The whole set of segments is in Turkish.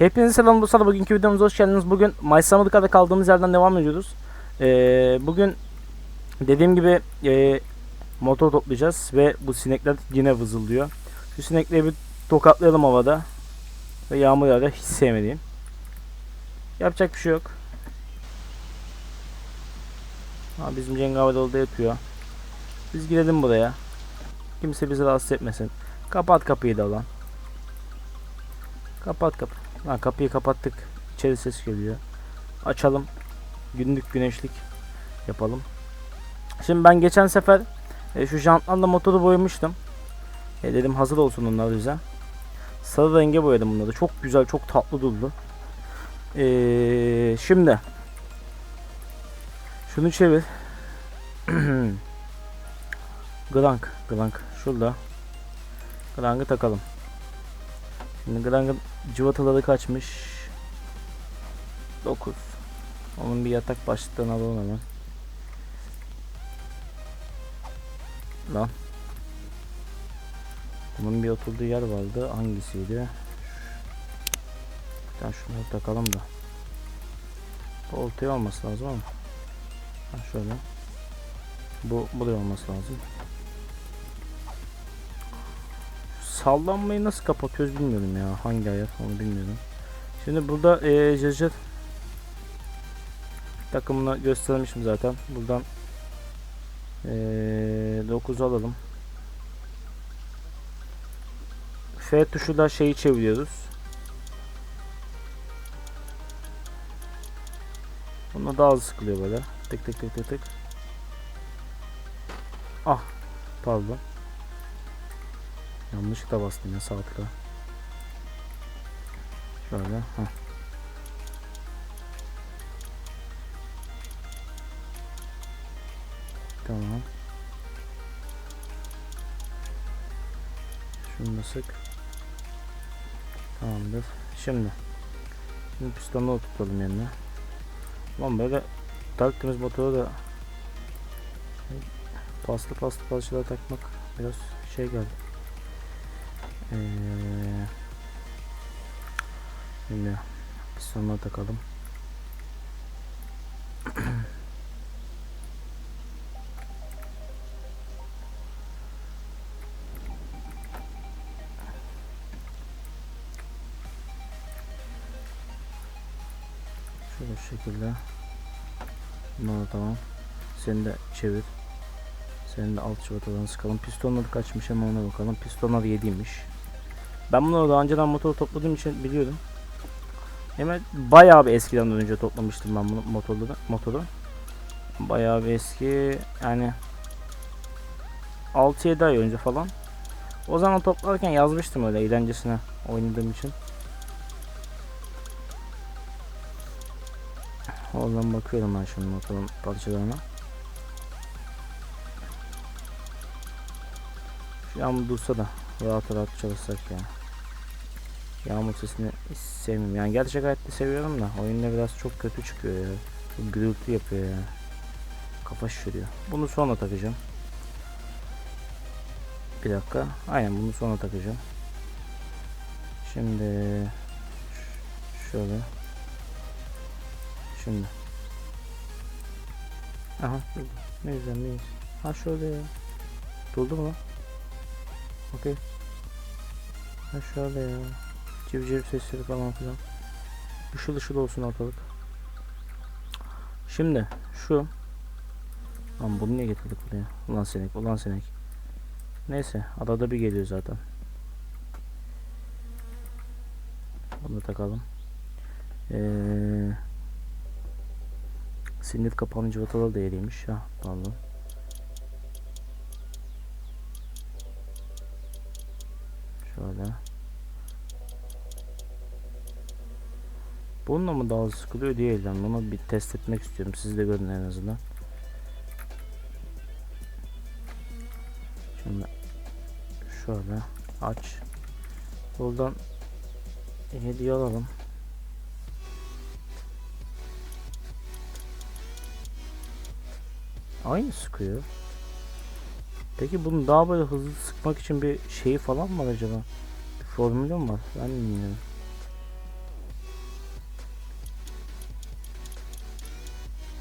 Hepinize selam dostlar. Bugünkü videomuza hoş geldiniz. Bugün Maysamlıka'da kaldığımız yerden devam ediyoruz. Ee, bugün dediğim gibi e, motor toplayacağız ve bu sinekler yine vızıldıyor. Şu sinekleri bir tokatlayalım havada. Ve yağmur yağıyor. Hiç sevmediğim. Yapacak bir şey yok. Ha, bizim cengaver orada yatıyor. Biz girelim buraya. Kimse bizi rahatsız etmesin. Kapat kapıyı da lan. Kapat kapı. Ha, kapıyı kapattık. İçeri ses geliyor. Açalım. Günlük güneşlik yapalım. Şimdi ben geçen sefer e, şu jantlarla motoru boyamıştım. E, dedim hazır olsun onlar bize. Sarı renge boyadım bunları. Çok güzel, çok tatlı durdu. E, şimdi şunu çevir. Grank, Grank. Şurada. Grank'ı takalım. Şimdi Grank'ın cıvataları kaçmış. 9. Onun bir yatak başlıklarını alalım hemen. Lan. Bunun bir oturduğu yer vardı. Hangisiydi? Bir tane şunları takalım da. Bu ortaya olması lazım ama. Ha şöyle. Bu buraya olması lazım. Sallanmayı nasıl kapatıyoruz bilmiyorum ya. Hangi ayar onu bilmiyorum. Şimdi burada eee Jajır takımını göstermişim zaten. Buradan eee 9 alalım. F tuşuyla şeyi çeviriyoruz. Bunda daha hızlı sıkılıyor böyle. Tık tık tık tık tık. Ah pardon. Yanlışlıkla bastım ya saatlikle. Şöyle. Heh. Tamam. Şunu da sık. Tamamdır. Şimdi. Şimdi pistonu oturtalım yerine. Lan böyle taktığımız motoru da paslı paslı parçalar takmak biraz şey geldi. Ee, şimdi pistonları takalım. Şöyle şu şekilde. Bunlar tamam. Seni de çevir. Senin de alt çivatalarını sıkalım. Pistonları kaçmış hemen ona bakalım. Pistonlar 7'ymiş. Ben bunları daha önceden motor topladığım için biliyorum. Hemen bayağı bir eskiden önce toplamıştım ben bunu motorları, motoru. Bayağı bir eski yani 6-7 ay önce falan. O zaman toplarken yazmıştım öyle eğlencesine oynadığım için. Oradan bakıyorum ben şimdi motorun parçalarına. Şu yağmur dursa da rahat rahat çalışsak ya. Yağmur sesini sevmiyorum. Yani gerçek hayatta seviyorum da oyunda biraz çok kötü çıkıyor ya. Çok gürültü yapıyor ya. Kafa şişiriyor. Bunu sonra takacağım. Bir dakika. Aynen bunu sonra takacağım. Şimdi şöyle. Şimdi. Aha. Ne güzel ne güzel. Ha şöyle ya. Durdu mu? Okey. Ha şöyle ya. Civciv sesleri falan filan. Işıl ışıl olsun ortalık. Şimdi şu. Lan bunu niye getirdik buraya? Ulan sinek, ulan sinek. Neyse, adada bir geliyor zaten. Bunu takalım. Ee, sinir kapanı cıvataları da yeriymiş. Ha, pardon. Şöyle. Bununla mı daha sıkılıyor değil lan. Bunu bir test etmek istiyorum. Siz de görün en azından. Şimdi şöyle aç. Buradan hediye alalım. Aynı sıkıyor. Peki bunu daha böyle hızlı sıkmak için bir şeyi falan mı var acaba? Bir formülü mü var? Ben bilmiyorum.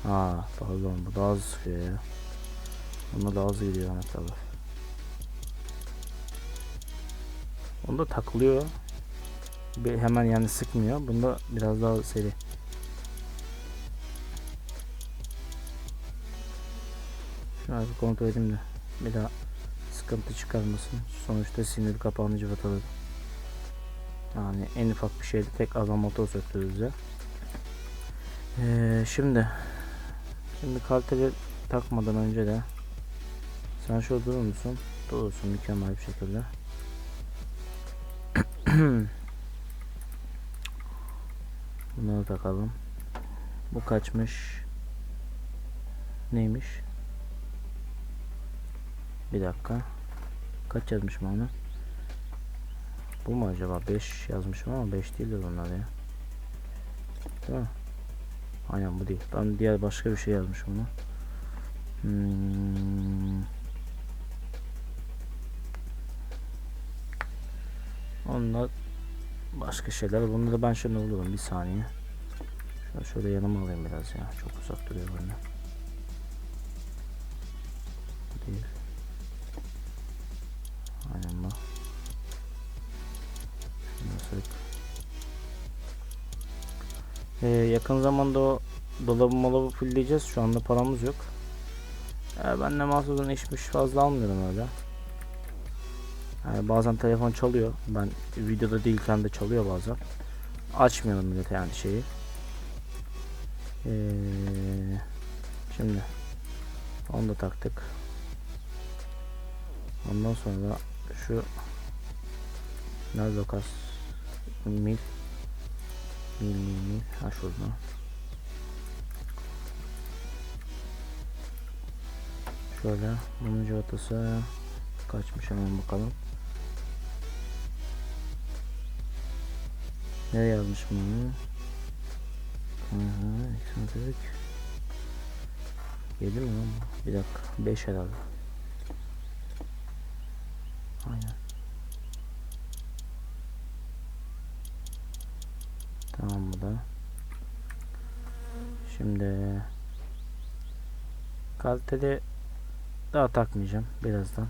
Ha pardon bu daha hızlı sıkıyor ya. Bunda daha hızlı gidiyor abi. Onda takılıyor. Bir hemen yani sıkmıyor. Bunda biraz daha seri. Şunu bir kontrol edeyim de. Bir daha sıkıntı çıkarmasın. Sonuçta sinir kapağını cıvatalı. Yani en ufak bir şeyde tek adam motor söktürürüz ya. Ee, şimdi şimdi kaliteli takmadan önce de sen şurada durur musun? Durursun mükemmel bir şekilde. Bunları takalım. Bu kaçmış? Neymiş? Bir dakika. Kaç yazmışım onu? Bu mu acaba? 5 yazmışım ama 5 değildir onlar ya. Değil? Aynen bu değil. Ben diğer başka bir şey yazmışım onu. Hmm. Onlar başka şeyler. Bunları ben şöyle bulurum. Bir saniye. Şöyle, şöyle yanıma alayım biraz ya. Çok uzak duruyor. Bu Değil. Aynen bu. Şunu. Ee, yakın zamanda o dolabı molabı fullleyeceğiz. Şu anda paramız yok. Ee, ben de mahsusdan işmiş fazla almıyorum öyle. Yani bazen telefon çalıyor. Ben videoda değilken de çalıyor bazen. Açmıyorum millete yani şeyi. Ee, şimdi onu da taktık. Ondan sonra şu nerede kas mil mil ha şurada şöyle bunun cıvatası kaçmış hemen bakalım. Ne yazmış bunu? Hı eksantrik 7 mi lan bir dakika 5 herhalde. Aynen Tamam bu da. Şimdi kaliteli daha takmayacağım birazdan.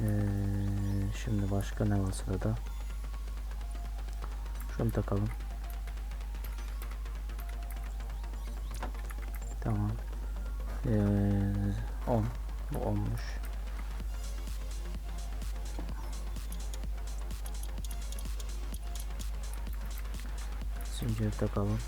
Ee, şimdi başka ne var sırada? Şunu takalım. Tamam. Ee, 10. Bu olmuş. Zinciri takalım.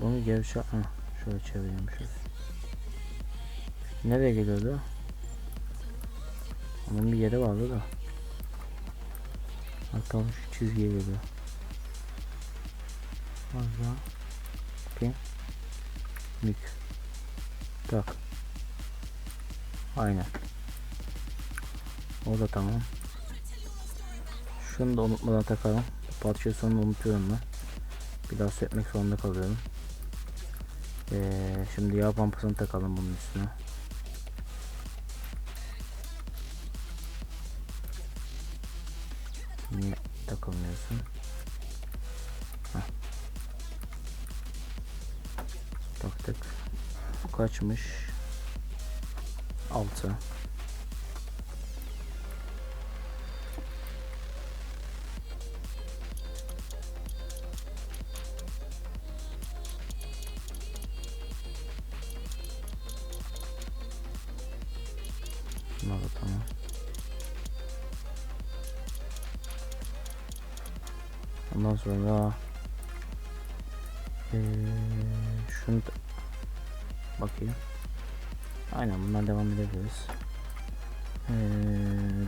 Bunu gevşe... Heh, şöyle çeviriyormuşuz. Nereye geliyordu? Onun bir yeri vardı da. Bakalım şu çizgiye geliyor. Bakayım. Mük. Tak. Aynen. O da tamam. Şunu da unutmadan takalım. Parçayı sonra unutuyorum ben. Bir daha sökmek zorunda kalıyorum. Ee, şimdi yağ pompasını takalım bunun üstüne. Niye takılmıyorsun? Kaçmış? 6.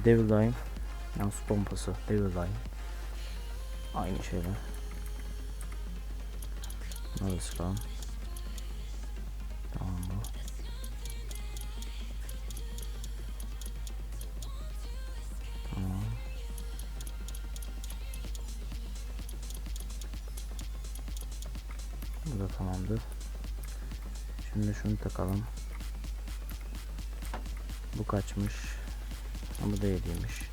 Devil Line yani su pompası Devil Line aynı şeyler. Da sıkalım. Tamam bu. Bu da tamamdır. Şimdi şunu takalım. Bu kaçmış? Bu da 7'ymiş.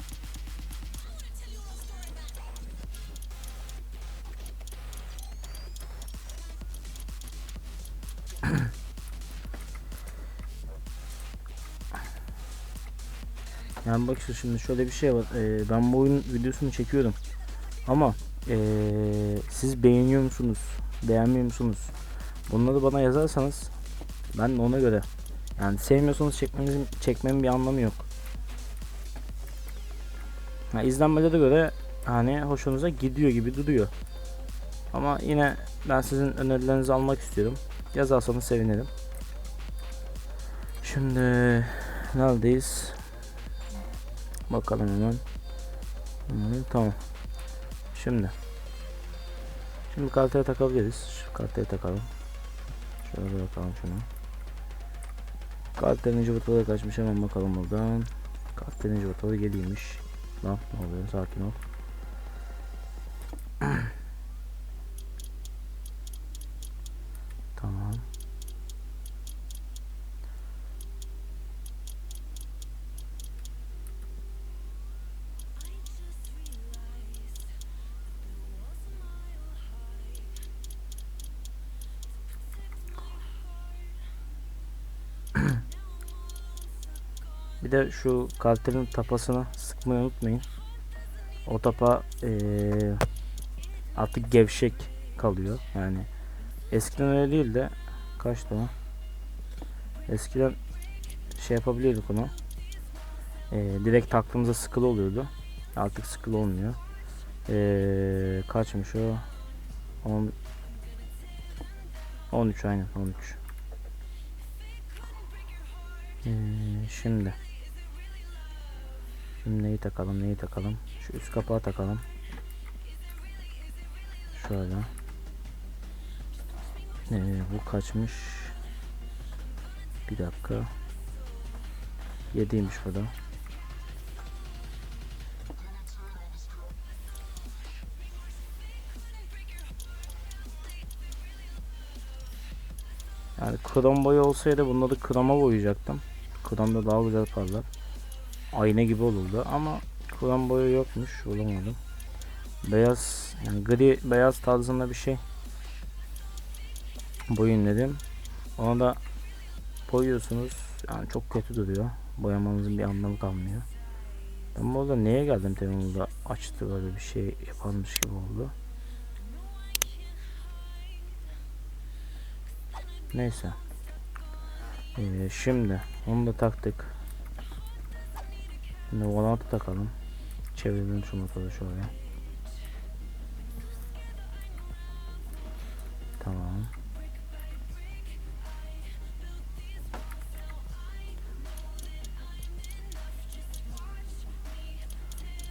Yani bak şimdi şöyle bir şey var. Ee, ben bu oyun videosunu çekiyorum. Ama ee, siz beğeniyor musunuz? Beğenmiyor musunuz? Bunları bana yazarsanız ben de ona göre yani sevmiyorsanız çekmenizin çekmemin bir anlamı yok. Ha, izlenmelere göre hani hoşunuza gidiyor gibi duruyor. Ama yine ben sizin önerilerinizi almak istiyorum. Yazarsanız sevinirim. Şimdi neredeyiz? Bakalım hemen. Hı, tamam. Şimdi. Şimdi kartaya takabiliriz. Şu kartaya takalım. Şöyle bakalım şunu. Kartların cıvıtaları kaçmış hemen bakalım buradan. Kartların cıvıtaları 7'ymiş. Lan ne oluyor sakin Bir de şu kartelin tapasını sıkmayı unutmayın. O tapa eee, artık gevşek kalıyor. Yani eskiden öyle değil de kaçtı o? Eskiden şey yapabiliyorduk onu. Eee, direkt taktığımızda sıkılı oluyordu. Artık sıkılı olmuyor. Eee, kaçmış o? 10 13 aynen 13. Ee, şimdi Şimdi neyi takalım neyi takalım? Şu üst kapağı takalım. Şöyle. Ee, bu kaçmış? Bir dakika. 7'ymiş bu da. Yani krom boyu olsaydı bunları kroma boyayacaktım. Kromda daha güzel parlar. Ayna gibi olurdu ama krom boyu yokmuş. Bulamadım. Beyaz yani gri beyaz tarzında bir şey. Boyun dedim. Ona da boyuyorsunuz. Yani çok kötü duruyor. Boyamanızın bir anlamı kalmıyor. Ben burada neye geldim Temmuz'da açtı böyle bir şey yaparmış gibi oldu. Neyse. Ee, şimdi onu da taktık. Şimdi volantı takalım. Çevirelim şu motoru şöyle. Tamam.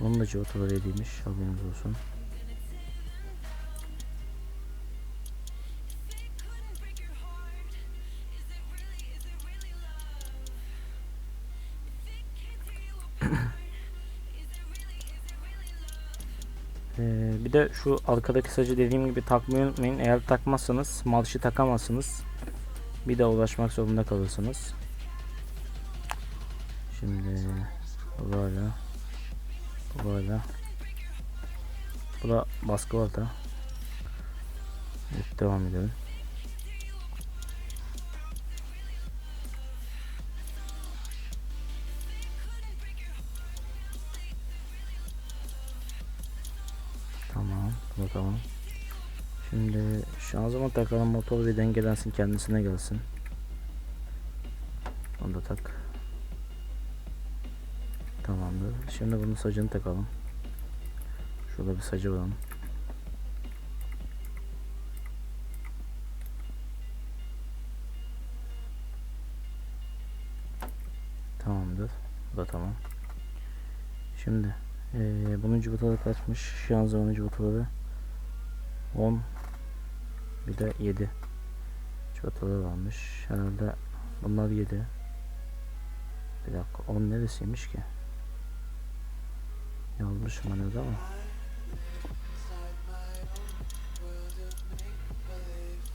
Onun da cıvataları edilmiş. Haberiniz olsun. Bir de şu arkadaki sacı dediğim gibi takmayı unutmayın. Eğer takmazsanız marşı takamazsınız. Bir daha ulaşmak zorunda kalırsınız. Şimdi böyle. Böyle. Bu da baskı var da. Devam edelim. Tamam. Şimdi şanzıman takalım motor bir dengelensin kendisine gelsin. Onu da tak. Tamamdır. Şimdi bunun sacını takalım. Şurada bir sacı onun. Tamamdır. Bu da tamam. Şimdi ee, bunun cıvataları kaçmış? Şanzımanın cıvataları 10 bir de 7 cıvataları varmış. Herhalde bunlar 7 bir dakika 10 neresiymiş ki? Yazmışım hani ama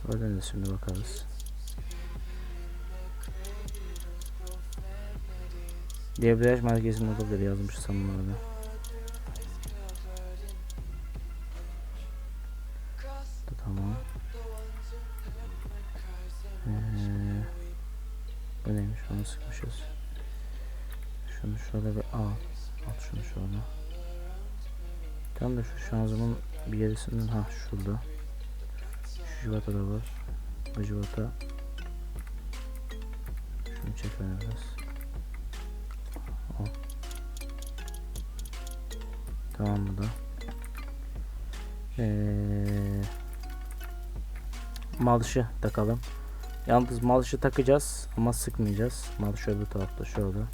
Öğreniriz şimdi bakarız. Debriyaj merkezinde olabilir yazmışsam bunları. Da Şunu şöyle bir al. Al şunu şöyle. Tam da şu şanzıman bir yerisinden ha şurada. Şu civata da var. Bu civata. Şunu çek bana biraz. Tamam bu da. Ee, malşı takalım. Yalnız malşı takacağız ama sıkmayacağız. Malış öbür tarafta şurada.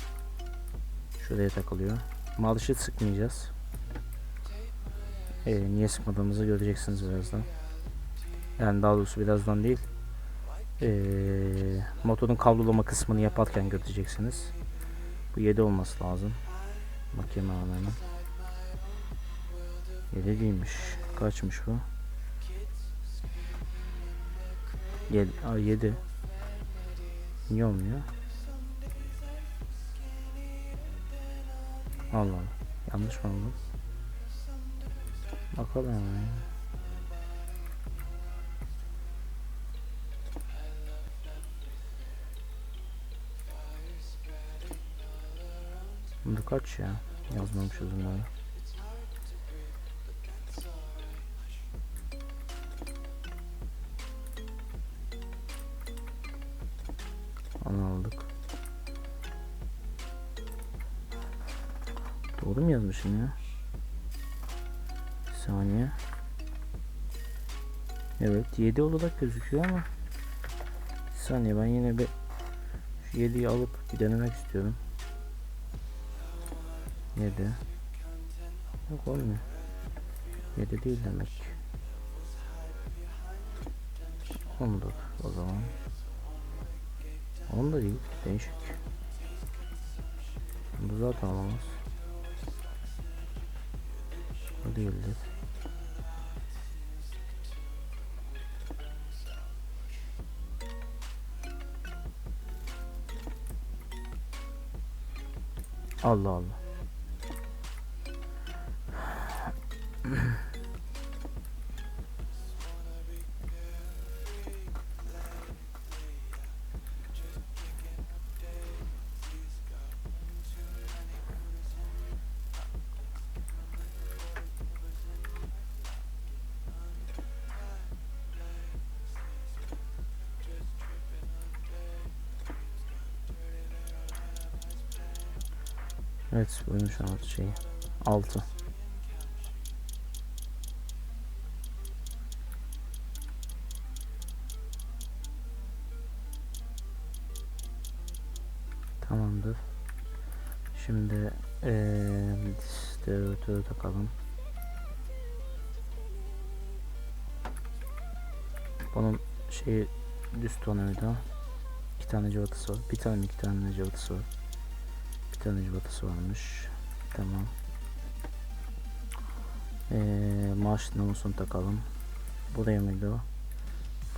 Şuraya takılıyor. Malşı sıkmayacağız. Ee, niye sıkmadığımızı göreceksiniz birazdan. Yani daha doğrusu birazdan değil. Ee, motorun kablolama kısmını yaparken göreceksiniz. Bu 7 olması lazım. Bakayım hemen. 7 değilmiş. Kaçmış bu? 7. Aa 7. Niye olmuyor? Allah Allah. Yanlış mı oldu? Bakalım ya. Bunda kaç ya? Yazmamışız bunları. Ya? Bir saniye. Evet 7 olarak gözüküyor ama. Bir saniye ben yine bir şu 7'yi alıp bir denemek istiyorum. 7 Yok olmuyor. 7 değil demek. 10'dur o zaman. 10 da değil değişik. Bu zaten olamaz O değildir Allah Allah Evet buymuş altı şeyi. 6. Tamamdır. Şimdi eee stereotörü takalım. Bunun şeyi düz tonuydu. İki tane cıvatası var. Bir tane iki tane cıvatası var. Bir tane cıvatası varmış. Tamam. Eee maaş namusunu takalım. Buraya mıydı o?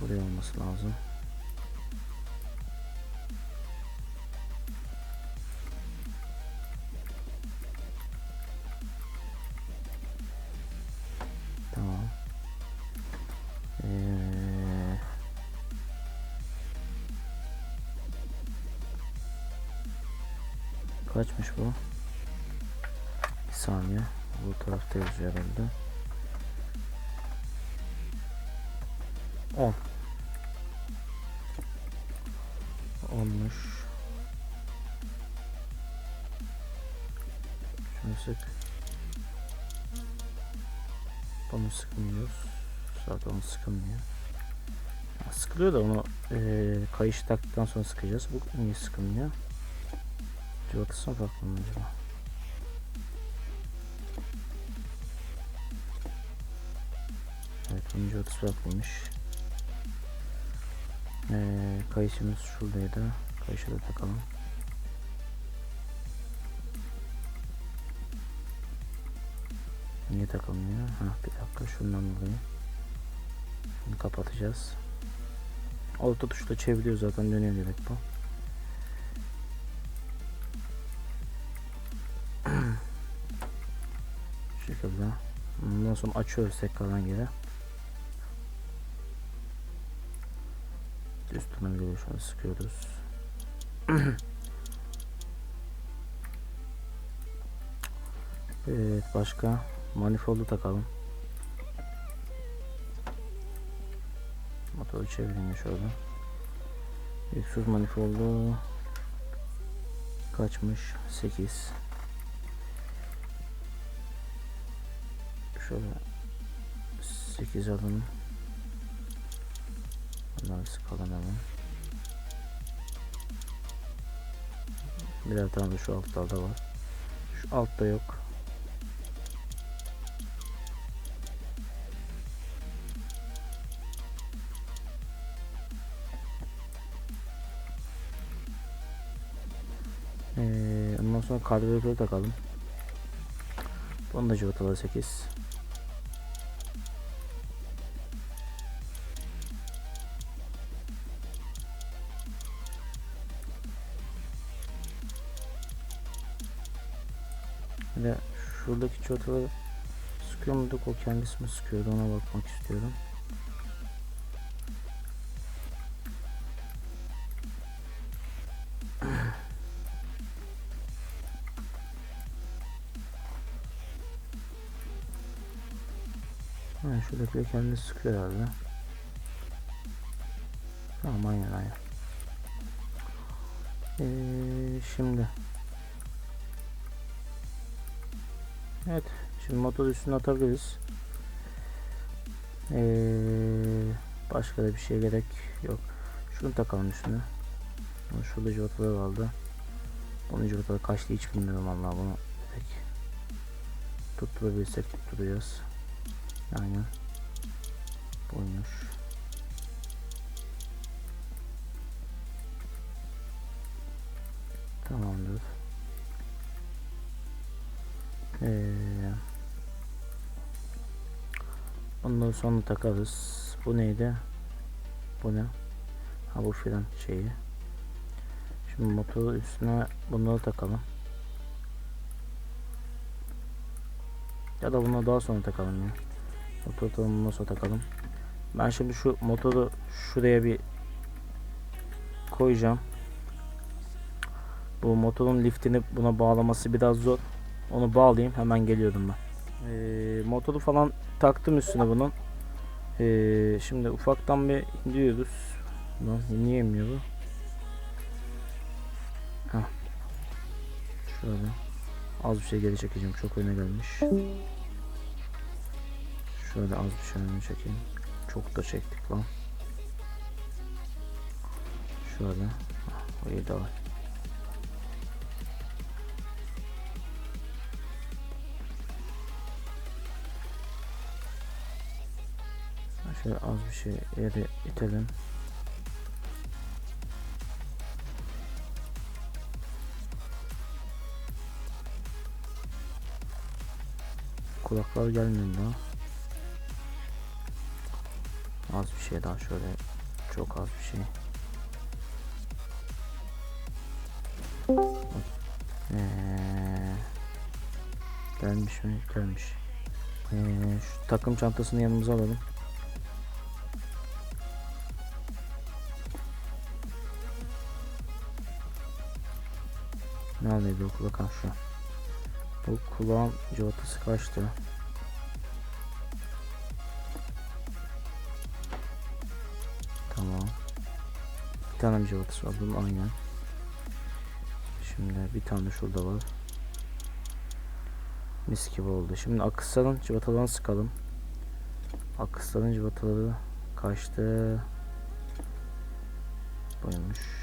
Buraya olması lazım. Kaçmış bu? Bir saniye. Bu tarafta yazıyor herhalde. 10 Olmuş. Şunu sık. Bunu sıkmıyoruz. Zaten onu sıkılmıyor. Sıkılıyor da onu eee kayış taktıktan sonra sıkacağız. Bu niye sıkılmıyor? Civatasına bakalım acaba. Evet bunun civatası farklıymış. Ee, kayışımız şuradaydı. Kayışı da takalım. Niye takılmıyor? Ha bir dakika şundan dolayı. Bunu kapatacağız. Orta tuşla çeviriyor zaten dönüyor direkt bu. Ondan sonra açıyoruz tekrardan geri. Tutunabiliyor şu an sıkıyoruz. evet başka manifoldu takalım. Motoru çevireyim şöyle. Egzoz manifoldu kaçmış? 8 Şöyle 8 alalım. Bunları hemen. Birer tane de şu altlarda var. Şu altta yok. Ee, ondan sonra karbüratörü takalım. Bunu da cıvatalı 8. çataları sıkıyor muyduk o kendisi mi sıkıyordu ona bakmak istiyorum. Ha, şuradakileri kendisi sıkıyor herhalde. Tamam aynen aynen. Ee, şimdi Evet. Şimdi motor üstüne atabiliriz. Ee, başka da bir şey gerek yok. Şunu takalım üstüne. Ama Şurada cıvataları vardı. Onun cıvataları kaçtı hiç bilmiyorum Allah bunu pek tutturabilirsek tutturacağız. Aynen. Buymuş. Ee, ondan sonra takarız. Bu neydi? Bu ne? Ha bu fren şeyi. Şimdi motoru üstüne bunları takalım. Ya da bunu daha sonra takalım ya. Motor tanımından sonra takalım. Ben şimdi şu motoru şuraya bir koyacağım. Bu motorun liftini buna bağlaması biraz zor. Onu bağlayayım hemen geliyorum ben. Ee, motoru falan taktım üstüne bunun. Ee, şimdi ufaktan bir indiriyoruz. Lan niye inmiyor bu? Heh. Şöyle. Az bir şey geri çekeceğim. Çok öne gelmiş. Şöyle az bir şey öne çekeyim. Çok da çektik lan. Şöyle. Hah, O iyi de var. Şöyle az bir şey yere itelim. Kulaklar gelmiyor daha. Az bir şey daha şöyle çok az bir şey. Ee, gelmiş mi? Gelmiş. Ee, şu takım çantasını yanımıza alalım. O kulak şu. Bu kulağın civatası kaçtı? Tamam. Bir tane mi civatası var bunun aynen. Şimdi bir tane şurada var. Mis gibi oldu. Şimdi akısların civatalarını sıkalım. Akısların civataları kaçtı? Buymuş.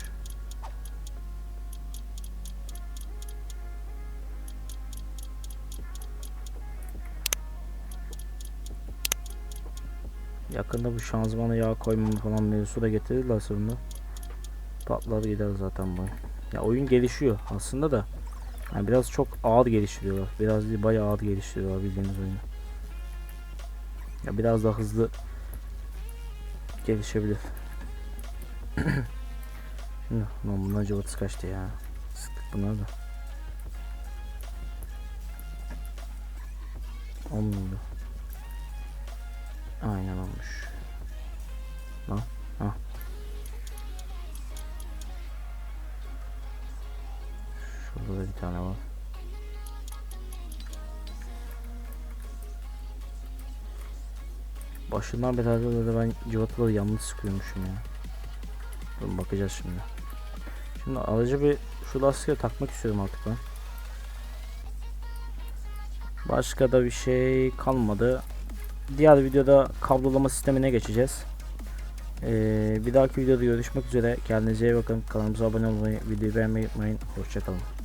Yakında bu şanzımana yağ koymamı falan mevzusu da getirirler sonunda. Patlar gider zaten bu. Ya oyun gelişiyor aslında da. Yani biraz çok ağır geliştiriyorlar. Biraz değil bayağı ağır geliştiriyorlar bildiğiniz oyunu. Ya biraz daha hızlı gelişebilir. Şimdi lan bunlar cıvatız kaçtı ya. Sıktık bunlar da. Olmuyor. Aynen olmuş. Lan. Ha. Şurada da bir tane var. Başından beri herhalde ben cıvataları yanlış sıkıyormuşum ya. Dur bakacağız şimdi. Şimdi alıcı bir şu lastiğe takmak istiyorum artık ben. Başka da bir şey kalmadı. Diğer videoda kablolama sistemine geçeceğiz. Ee, bir dahaki videoda görüşmek üzere. Kendinize iyi bakın. Kanalımıza abone olmayı, videoyu beğenmeyi unutmayın. Hoşçakalın.